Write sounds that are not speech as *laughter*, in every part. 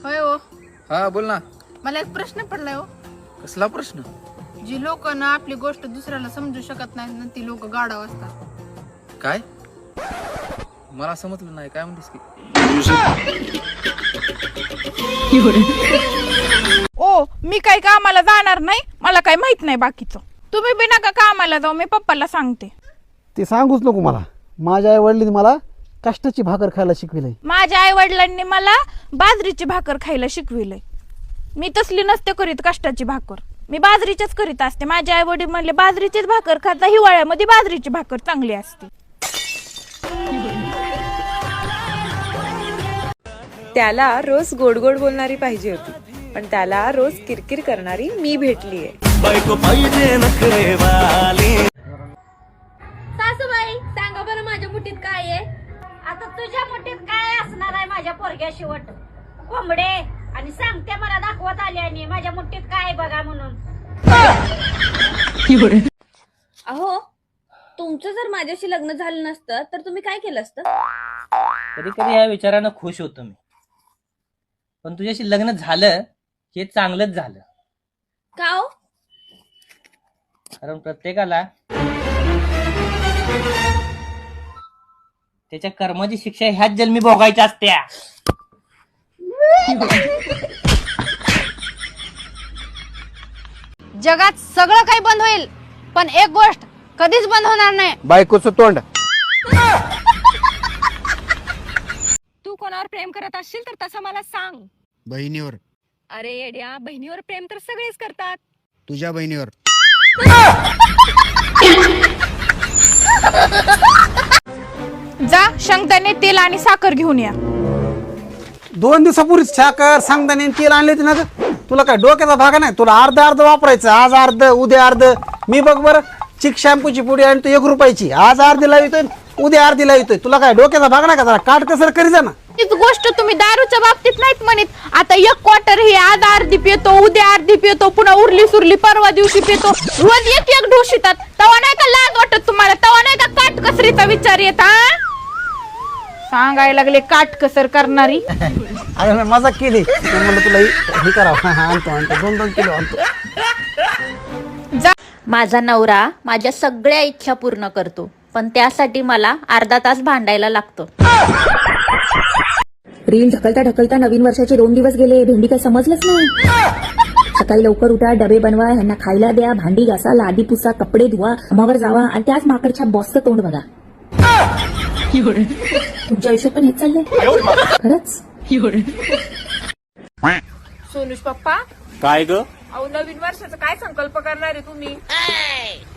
होय हो. हा बोल ना. मला एक प्रश्न पडलाय हो. कसला प्रश्न? जी लोक ना आपली गोष्ट दुसऱ्याला समजू शकत नाही ना ती लोक गाढव असतात. काय? मला समजलं नाही काय म्हणतेस की? ओ मी काही कामाला जाणार नाही? मला काही माहीत नाही बाकीचं. तुम्ही बी नका कामाला जाऊ मी पप्पाला सांगते. ते सांगूच नको मला. माझ्या आई वडिलांनी मला कष्टाची भाकर खायला शिकविलंय. माझ्या आई वडिलांनी मला बाजरीची भाकर खायला शिकविलंय. मी तसली नसते करीत कष्टाची भाकर. मी बाजरीच्याच करीत असते. माझे आई वडील म्हणले बाजरीचीच भाकर खाता हिवाळ्यामध्ये बाजरीची भाकर चांगली असते. त्याला रोज गोड गोड बोलणारी पाहिजे होती. पण त्याला रोज किरकिर करणारी मी भेटलीये सासूबाई सांगा बरं माझ्या मुठीत काय आहे? आता तुझ्या मुठीत काय असणार आहे माझ्या पोरग्या शेवट? कोंबडे? आणि सांगते मला दाखवत आली आणि माझ्या मुठीत काय आहे बघा म्हणून. अहो तुमचं जर माझ्याशी लग्न झालं नसतं तर तुम्ही काय केलं असतं? कधी कधी या विचारानं खुश होतो मी. पण तुझ्याशी लग्न झालं हे चांगलंच झालं. का हो? कारण प्रत्येकाला त्याच्या कर्माची शिक्षा ह्याच जन्मी भोगायच्या असत्या. जगात सगळं काही बंद होईल पण एक गोष्ट कधीच बंद होणार नाही. बायकोचं तोंड. तू कोणावर प्रेम करत असशील तर तसं मला सांग. बहिणीवर. अरे येड्या बहिणीवर प्रेम तर सगळेच करतात. तुझ्या बहिणीवर. *laughs* शेंगदाणे तेल आणि साखर घेऊन या. दोन दिवसापूर्वीच साखर सांगताना तेल आणले होते ना ग. तुला काय डोक्याचा भाग नाही? तुला अर्ध अर्ध वापरायचं आज अर्ध उद्या अर्ध. मी बघ बरं चिक शॅम्पूची पुडी आणतो एक रुपयाची. आज अर्धी लावितोय उद्या अर्धी लावितोय. तुला काय डोक्याचा भाग नाही का? जरा काट कसर करी जा ना. तीच गोष्ट तुम्ही दारूच्या बाबतीत नाहीत म्हणत. आता एक क्वार्टर ही आज अर्धी पितो उद्या अर्धी पितो पुन्हा उरली सुरली परवा दिवशी पितो रोज एक एक ढोस येतात तवा नाही का लाज वाटत तुम्हाला? तवा नाही का काट कसरीचा विचार येत हा? सांगायला लागले काट कसर करणारी. *laughs* अरे मी मजा केली. म्हणलं तुला हे हे करावं हा, हा, आणतो आणतो. दोन दोन किलो आणतो. माझा नवरा माझ्या सगळ्या इच्छा पूर्ण करतो पण त्यासाठी मला अर्धा तास भांडायला लागतो. रील ढकलता ढकलता नवीन वर्षाचे दोन दिवस गेले भेंडी काय समजलंच नाही. सकाळी लवकर उठा डबे बनवा ह्यांना खायला द्या भांडी घासा लादी पुसा कपडे धुवा कामावर जावा आणि त्याच माकडच्या बॉसचं तोंड बघा. तुमच्या आयुष्यात पण हेच चाललंय? खरंच? सोनुष पप्पा? काय ग? अहो नवीन वर्षाचा काय संकल्प करणार आहे तुम्ही?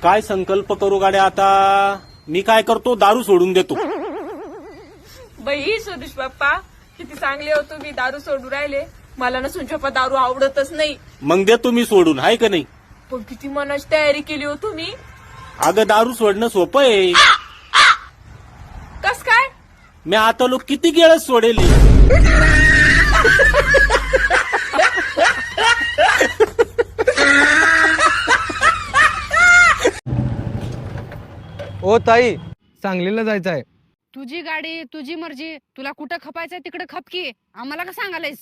काय संकल्प करू गाड्या आता? मी काय करतो? दारू सोडून देतो. बाई सोनुष पप्पा किती चांगले हो तुम्ही. दारू सोडू राहिले. मला ना सोनुष पप्पा दारू आवडतच नाही. मग देतो मी सोडून हाय का नाही? पण किती मनाची तयारी केली हो तुम्ही? अगं दारू सोडणं सोपं आहे. मी आता लोक किती गेळच सोडेल. ओ ताई सांगलीला जायचं आहे तुझी गाडी तुझी मर्जी. तुला कुठं खपायचं तिकडे खपकी आम्हाला का सांगायलायस?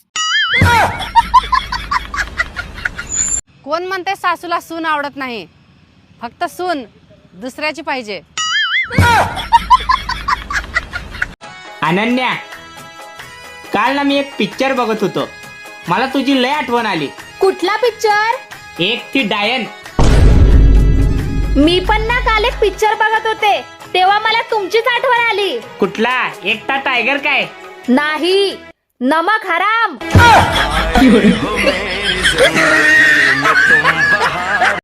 कोण म्हणते सासूला सून आवडत नाही? फक्त सून दुसऱ्याची पाहिजे. अनन्या काल ना मी एक पिक्चर बघत होतो. मला तुझी लय आठवण आली. कुठला पिक्चर एक ती डायन. मी पण ना काल एक पिक्चर बघत होते. तेव्हा मला तुमचीच आठवण आली. कुठला? एकटा टायगर काय? नाही. नमक हराम. *laughs*